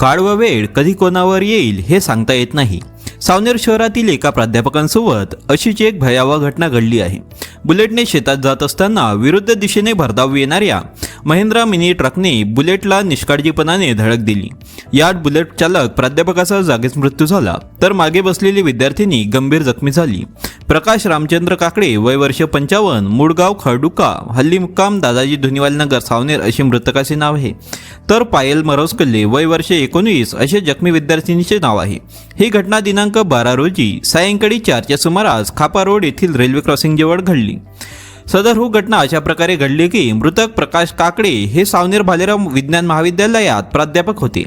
काळ व वेळ कधी कोणावर येईल हे सांगता येत नाही. सावनेर शहरातील एका प्राध्यापकांसोबत अशीच एक भयावह घटना घडली आहे. बुलेटने शेतात जात असताना विरुद्ध दिशेने भरधाव येणाऱ्या महिंद्रा मिनी ट्रकने बुलेटला निष्काळजीपणाने धडक दिली. यात बुलेट चालक प्राध्यापकाचा जागीच मृत्यू झाला तर मागे बसलेली विद्यार्थिनी गंभीर जखमी झाली. प्रकाश रामचंद्र काकडे वय वर्ष पंचावन्न मुडगाव खडुका हल्ली मुक्काम दादाजी धुनीवाल नगर सावनेर असे मृतकाचे नाव आहे. तर पायल मरोसकल्ले वय वर्ष एकोणवीस असे जखमी विद्यार्थिनीचे नाव आहे. ही घटना दिनांक बारा रोजी सायंकाळी चारच्या सुमारास खापा रोड येथील रेल्वे क्रॉसिंग जवळ घडली. सदर हु घटना अशा प्रकारे घडली की मृतक प्रकाश काकडे हे सावनेर भालेराव विज्ञान महाविद्यालयात प्राध्यापक होते.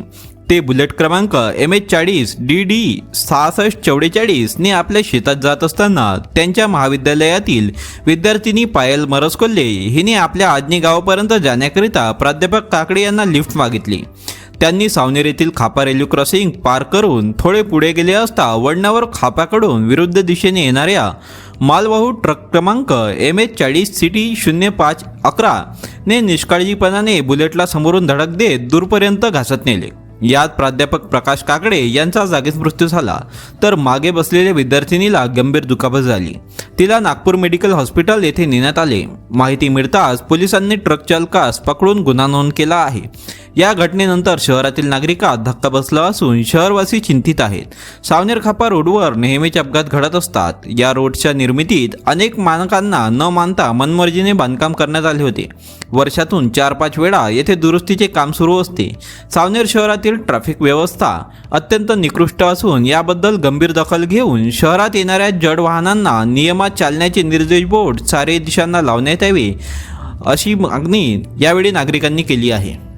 ते बुलेट क्रमांक एम एच चाळीस डी डी सहासष्ट चौवेचाळीसने आपल्या शेतात जात असताना त्यांच्या महाविद्यालयातील विद्यार्थिनी पायल मरसकोल्ले हिने आपल्या आजनी गावापर्यंत जाण्याकरिता प्राध्यापक काकडे यांना लिफ्ट मागितली. त्यांनी सावनेर येथील खापा रेल्वे क्रॉसिंग पार करून थोडे पुढे गेले असता वळणावर खापाकडून विरुद्ध दिशेने येणाऱ्या मालवाहू ट्रक क्रमांक एम एच चाळीस सिटी शून्य पाच अकरा ने निष्काळजीपणाने बुलेटला समोरून धडक देत दूरपर्यंत घासत नेले. यात प्राध्यापक प्रकाश काकडे यांचा जागीच मृत्यू झाला तर मागे बसलेल्या विद्यार्थिनीला गंभीर दुखापत झाली. तिला नागपूर मेडिकल हॉस्पिटल येथे नेण्यात आले. माहिती मिळताच पोलिसांनी ट्रक चालकास पकडून गुन्हा नोंद केला आहे. या घटनेनंतर शहरातील नागरिकात धक्का बसला असून शहरवासी चिंतित आहेत. सावनेर खापा रोडवर नेहमीच अपघात घडत असतात. या रोडच्या निर्मितीत अनेक मानकांना न मानता मनमर्जीने बांधकाम करण्यात आले होते. वर्षातून चार पाच वेळा येथे दुरुस्तीचे काम सुरू असते. सावनेर शहरातील ट्रॅफिक व्यवस्था अत्यंत निकृष्ट असून याबद्दल गंभीर दखल घेऊन शहरात येणाऱ्या जड वाहनांना नियमात चालण्याचे निर्देश बोर्ड सारे दिशांना लावण्यात यावे अशी मागणी यावेळी नागरिकांनी केली आहे.